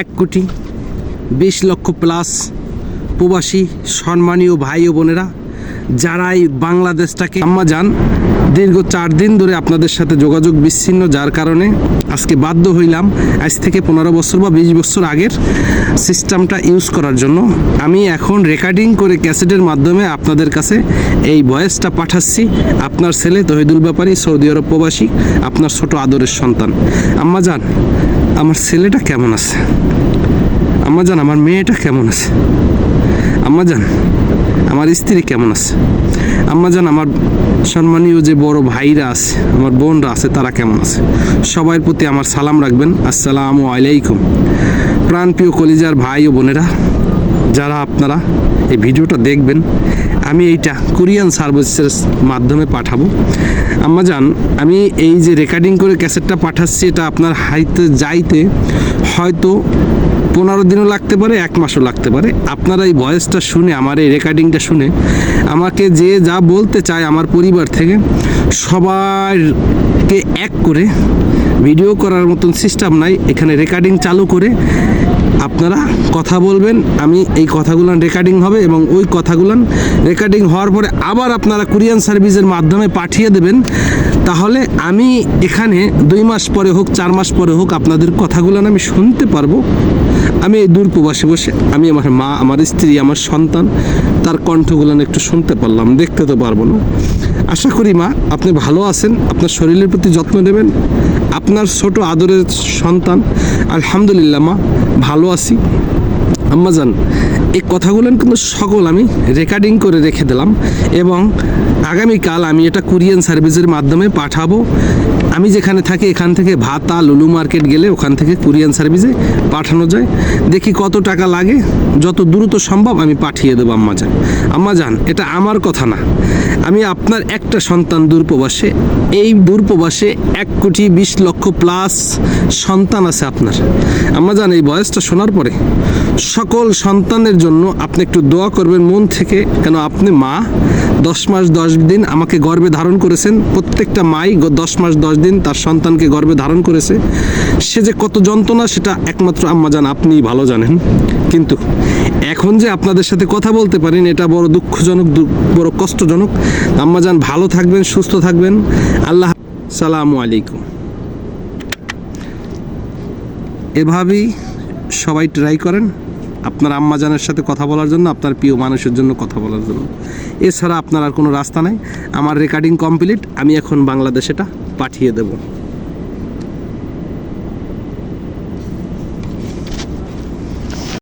এক কোটি বিশ লক্ষ প্লাস প্রবাসী সম্মানীয় ভাই ও বোনেরা যারা এই বাংলাদেশটাকে আম্মা যান, দীর্ঘ চার দিন ধরে আপনাদের সাথে যোগাযোগ বিচ্ছিন্ন, যার কারণে আজকে বাধ্য হইলাম আজ থেকে পনেরো বছর বা বিশ বছর আগের সিস্টেমটা ইউজ করার জন্য। আমি এখন রেকর্ডিং করে ক্যাসেটের মাধ্যমে আপনাদের কাছে এই ভয়েসটা পাঠাচ্ছি। আপনার ছেলে তহিদুল ব্যাপারী, সৌদি আরব প্রবাসী, আপনার ছোট আদরের সন্তান। আম্মা যান আমার ছেলেটা কেমন আছে? আম্মা জান, আমার মেয়েটা কেমন আছে? আম্মা জান, আমার স্ত্রী কেমন আছে? আম্মা জান, আমার সম্মানীয় যে বড় ভাইরা আছে, আমার বোনরা আছে, তারা কেমন আছে? সবার প্রতি আমার সালাম রাখবেন। আসসালামু আলাইকুম। প্রাণপ্রিয় কলিজার ভাই ও বোনেরা, যারা আপনারা এই ভিডিওটা দেখবেন আমি এইটা কোরিয়ান সার্ভিসের মাধ্যমে পাঠাবো। আম্মা জান আমি এই যে রেকর্ডিং করে ক্যাসেটটা পাঠাচ্ছি, এটা আপনার হাইতে যাইতে হয়তো পনেরো দিনও লাগতে পারে, এক মাসও লাগতে পারে। আপনারা এই ভয়েসটা শুনে, আমার এই রেকর্ডিংটা শুনে, আমাকে যে যা বলতে চায় আমার পরিবার থেকে, সবাইকে এক করে, ভিডিও করার মতন সিস্টেম নাই, এখানে রেকর্ডিং চালু করে আপনারা কথা বলবেন, আমি এই কথাগুলো রেকর্ডিং হবে এবং ওই কথাগুলো রেকর্ডিং হওয়ার পরে আবার আপনারা কুরিয়ান সার্ভিসের মাধ্যমে পাঠিয়ে দেবেন। তাহলে আমি এখানে দুই মাস পরে হোক, চার মাস পরে হোক আপনাদের কথাগুলো আমি শুনতে পারব। আমি এই দূর প্রবাসে বসে আমি আমার মা, আমার স্ত্রী, আমার সন্তান, তার কণ্ঠগুলো একটু শুনতে পারলাম, দেখতে তো পারব না। আশা করি মা, আপনি ভালো আছেন, আপনার শরীরের প্রতি যত্ন নেবেন, আপনার ছোট আদরের সন্তান, আলহামদুলিল্লাহ মা, ভালো আছি। আম্মাজান এই কথাগুলো কিন্তু সকল আমি রেকর্ডিং করে রেখে দিলাম এবং আগামীকাল আমি এটা কুরিয়ান সার্ভিসের মাধ্যমে পাঠাবো। আমি যেখানে থাকি এখান থেকে ভাতা লুলু মার্কেট গেলে ওখান থেকে কুরিয়ান সার্ভিসে পাঠানো যায়। দেখি কত টাকা লাগে, যত দ্রুত সম্ভব আমি পাঠিয়ে দেবো আম্মাজান আম্মাজান এটা আমার কথা না। আমি আপনার একটা সন্তান দূরপ্রবাসে, এই দূরপ্রবাসে এক কোটি বিশ লক্ষ প্লাস সন্তান আছে আপনার। আম্মা জান, এই বয়সটা শোনার পরে সকল সন্তানের জন্য আপনি একটু দোয়া করবেন মন থেকে, কেন আপনি মা? দশ মাস দশ দিন আমাকে গর্বে ধারণ করেছেন, প্রত্যেকটা মাই দশ মাস দশ দিন তার সন্তানকে গর্বে ধারণ করেছে। সে যে কত যন্ত্রণা, সেটা একমাত্র আম্মা জান, আপনিই ভালো জানেন। কিন্তু এখন যে আপনাদের সাথে কথা বলতে পারেন এটা বড় দুঃখজনক বড় কষ্টজনক। আম্মা যান ভালো থাকবেন, সুস্থ থাকবেন। আল্লাহ সালামু আলাইকুম। এভাবেই সবাই ট্রাই করেন। আপনার আম্মা জানের সাথে কথা বলার জন্য, আপনার প্রিয় মানুষের জন্য কথা বলার জন্য। এছাড়া আপনার আর কোনো রাস্তা নাই। আমার রেকর্ডিং কমপ্লিট আমি এখন বাংলাদেশ এটা পাঠিয়ে দেবো।